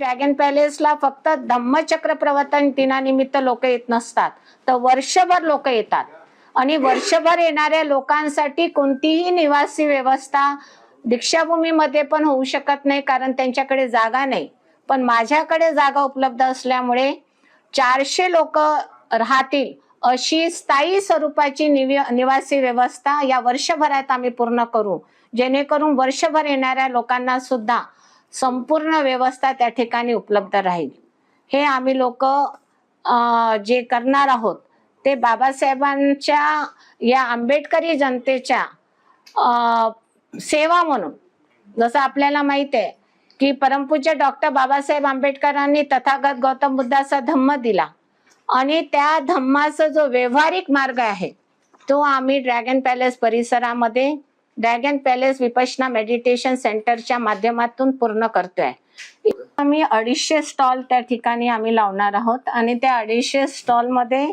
Dragon पॅलेसला फक्त धम्मचक्र प्रवर्तन दिनानिमित्त लोक येत नसतात. तर वर्षभर लोक येतात. आणि वर्षभर येणाऱ्या लोकांसाठी कोणतीही निवासी व्यवस्था दीक्षाभूमीमध्ये पण होऊ शकत नाही कारण त्यांच्याकडे जागा नाही. पण माझ्याकडे जागा उपलब्ध असल्यामुळे चारशे लोक राहतील अशी स्थायी स्वरूपाची निवासी व्यवस्था या वर्षभरात आम्ही पूर्ण करू. जेणेकरून वर्षभर येणाऱ्या लोकांना सुद्धा संपूर्ण व्यवस्था त्या ठिकाणी उपलब्ध राहील. हे आम्ही लोक जे करणार आहोत ते बाबासाहेबांच्या या आंबेडकरी जनतेच्या सेवा म्हणून. जसं आपल्याला माहीत आहे की परमपूज्य डॉक्टर बाबासाहेब आंबेडकरांनी तथागत गौतम बुद्धाचा धम्म दिला. आणि त्या धम्माचा जो व्यावहारिक मार्ग आहे तो आम्ही ड्रॅगन पॅलेस परिसरामध्ये ड्रॅगन पॅलेस विपशना मेडिटेशन सेंटरच्या माध्यमातून पूर्ण करतोय. आम्ही अडीचशे स्टॉल त्या ठिकाणी आम्ही लावणार आहोत आणि त्या अडीचशे स्टॉलमध्ये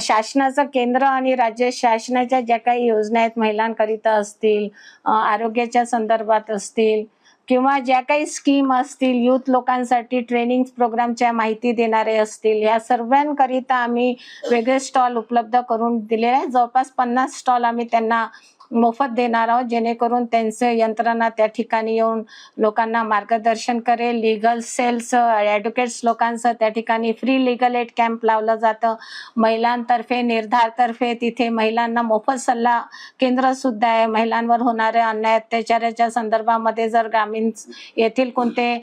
शासनाचं केंद्र आणि राज्य शासनाच्या ज्या काही योजना आहेत महिलांकरिता असतील आरोग्याच्या संदर्भात असतील किंवा ज्या काही स्कीम असतील युथ लोकांसाठी ट्रेनिंग प्रोग्रामच्या माहिती देणारे असतील या सर्वांकरिता आम्ही वेगळे स्टॉल उपलब्ध करून दिलेले आहेत. जवळपास पन्नास स्टॉल आम्ही त्यांना मोफत देणार आहोत जेणेकरून त्यांचं यंत्रणा त्या ठिकाणी येऊन लोकांना मार्गदर्शन करेल. लिगल सेल्स ॲडव्होकेट्स लोकांचं त्या ठिकाणी फ्री लिगल एड कॅम्प लावलं जातं. महिलांतर्फे निर्धारतर्फे तिथे महिलांना मोफत सल्ला केंद्र सुद्धा आहे. महिलांवर होणाऱ्या अन्याय अत्याचाराच्या संदर्भामध्ये जर ग्रामीण येथील कोणते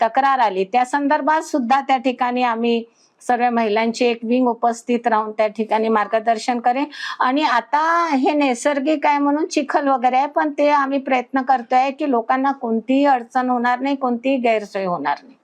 तक्रार आली त्या संदर्भात सुद्धा त्या ठिकाणी आम्ही सर्व महिलांची एक विंग उपस्थित राहून त्या ठिकाणी मार्गदर्शन करेन. आणि आता हे नैसर्गिक आहे म्हणून चिखल वगैरे आहे पण ते आम्ही प्रयत्न करतोय की लोकांना कोणतीही अडचण होणार नाही कोणतीही गैरसोय होणार नाही.